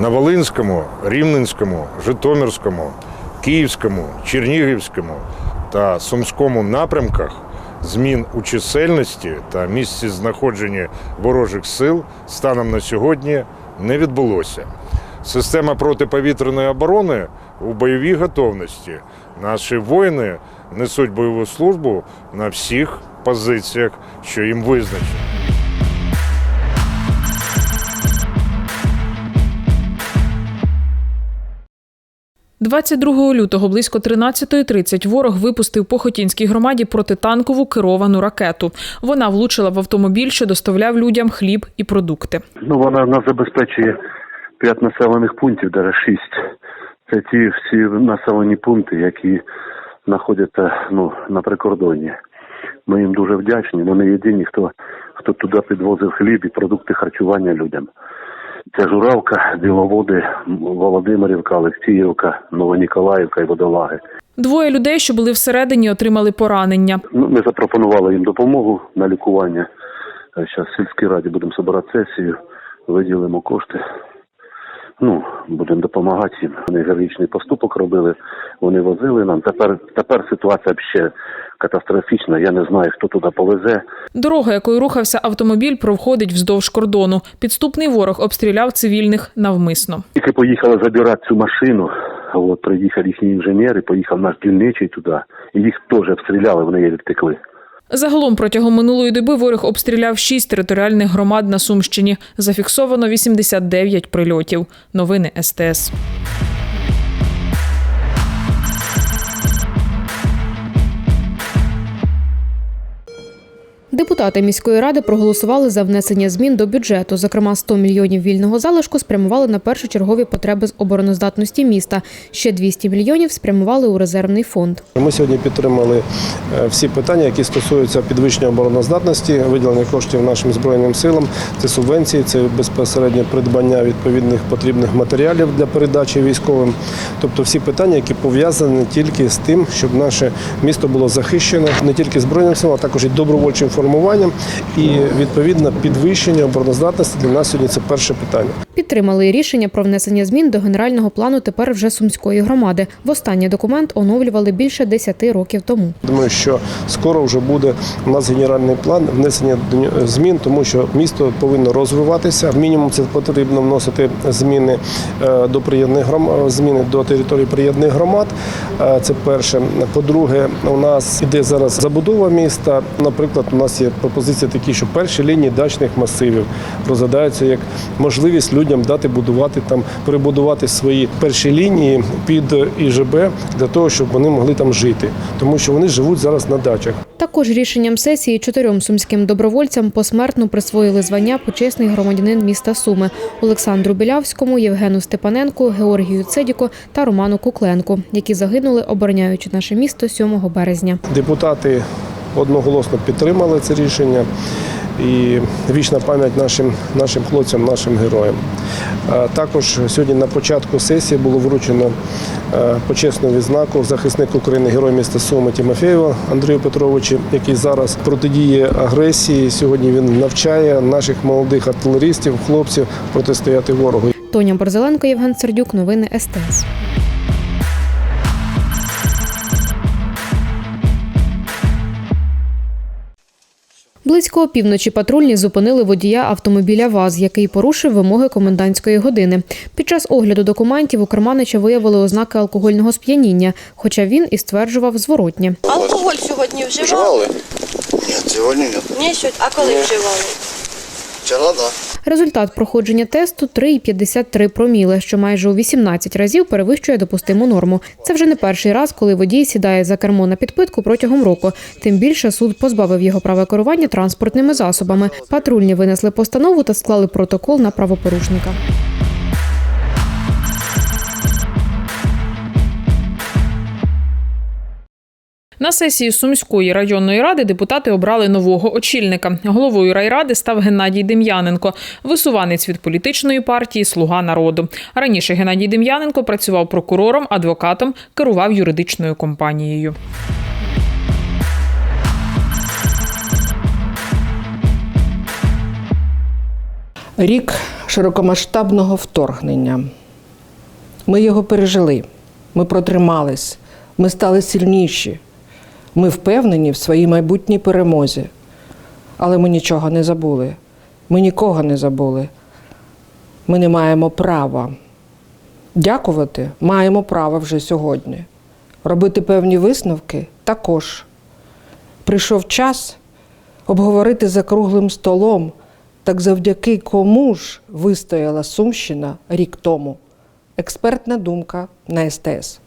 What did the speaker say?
На Волинському, Рівненському, Житомирському, Київському, Чернігівському та Сумському напрямках змін у чисельності та місці знаходження ворожих сил станом на сьогодні не відбулося. Система протиповітряної оборони у бойовій готовності. Наші воїни несуть бойову службу на всіх позиціях, що їм визначено. 22 лютого близько 13.30 ворог випустив по Хотінській громаді протитанкову керовану ракету. Вона влучила в автомобіль, що доставляв людям хліб і продукти. Ну, вона нас забезпечує п'ять населених пунктів, навіть шість. Це ті всі населені пункти, які знаходяться ну, на прикордонні. Ми їм дуже вдячні. Вони єдині, хто, хто туди підвозив хліб і продукти харчування людям. Це Журавка, Біловоди, Володимирівка, Олексіївка, Новоніколаївка і Водолаги. Двоє людей, що були всередині, отримали поранення. Ну, ми запропонували їм допомогу на лікування. Зараз в сільській раді будемо збирати сесію, виділимо кошти. Ну, будемо допомагати їм. Вони героїчний поступок робили, вони возили нам. Тепер, тепер ситуація ще катастрофічна. Я не знаю, хто туди повезе. Дорога, якою рухався автомобіль, проходить вздовж кордону. Підступний ворог обстріляв цивільних навмисно. Тільки поїхали забирати цю машину. От приїхав їхній інженер і поїхав наш дільничий туди. І їх теж обстріляли, вони її втекли. Загалом протягом минулої доби ворог обстріляв шість територіальних громад на Сумщині. Зафіксовано 89 прильотів. Новини СТС. Депутати міської ради проголосували за внесення змін до бюджету. Зокрема, 100 мільйонів вільного залишку спрямували на першочергові потреби з обороноздатності міста. Ще 200 мільйонів спрямували у резервний фонд. Ми сьогодні підтримали е, всі питання, які стосуються підвищення обороноздатності, виділення коштів нашим збройним силам. Це субвенції, це безпосередньо придбання відповідних потрібних матеріалів для передачі військовим. Тобто всі питання, які пов'язані тільки з тим, щоб наше місто було захищено не тільки збройним силам, а також і добровольчим формуванням. І відповідно підвищення обороноздатності для нас сьогодні це перше питання. Підтримали рішення про внесення змін до генерального плану тепер вже сумської громади. Востаннє документ оновлювали більше 10 років тому. Думаю, що скоро вже буде у нас генеральний план внесення змін, тому що місто повинно розвиватися. Мінімум це потрібно вносити зміни е, до приєднаних громад, зміни до території приєднаних громад. Е, Це перше. По-друге, у нас іде зараз забудова міста. Наприклад, у нас є пропозиції такі, що перші лінії дачних масивів розглядаються як можливість людям дати будувати там, перебудувати свої перші лінії під ІЖБ для того, щоб вони могли там жити, тому що вони живуть зараз на дачах. Також рішенням сесії чотирьом сумським добровольцям посмертно присвоїли звання почесний громадянин міста Суми Олександру Білявському, Євгену Степаненку, Георгію Цедіко та Роману Кукленку, які загинули, обороняючи наше місто 7 березня. Депутати одноголосно підтримали це рішення. І вічна пам'ять нашим, нашим хлопцям, нашим героям. Також сьогодні на початку сесії було вручено е, почесну відзнаку захисник України, герой міста Суми Тимофєєва Андрію Петровичу, який зараз протидіє агресії. Сьогодні він навчає наших молодих артилерістів, хлопців протистояти ворогу. Тоня Борзеленко, Євген Сердюк, новини СТС. Близько опівночі патрульні зупинили водія автомобіля ВАЗ, який порушив вимоги комендантської години. Під час огляду документів у Керманича виявили ознаки алкогольного сп'яніння, хоча він і стверджував зворотнє. Алкоголь сьогодні вживали? Ні, сьогодні. Ні, сьогодні. А коли вживали? Вчора, да. Результат проходження тесту 3,53 проміли, що майже у 18 разів перевищує допустиму норму. Це вже не перший раз, коли водій сідає за кермо на підпитку протягом року. Тим більше суд позбавив його права керування транспортними засобами. Патрульні винесли постанову та склали протокол на правопорушника. На сесії Сумської районної ради депутати обрали нового очільника. Головою райради став Геннадій Дем'яненко, висуванець від політичної партії Слуга народу. Раніше Геннадій Дем'яненко працював прокурором, адвокатом, керував юридичною компанією. Рік широкомасштабного вторгнення. Ми його пережили, ми протримались, ми стали сильніші. Ми впевнені в своїй майбутній перемозі. Але ми нічого не забули. Ми нікого не забули. Ми не маємо права. Дякувати маємо право вже сьогодні. Робити певні висновки також. Прийшов час обговорити за круглим столом, так завдяки кому ж вистояла Сумщина рік тому. Експертна думка на СТС.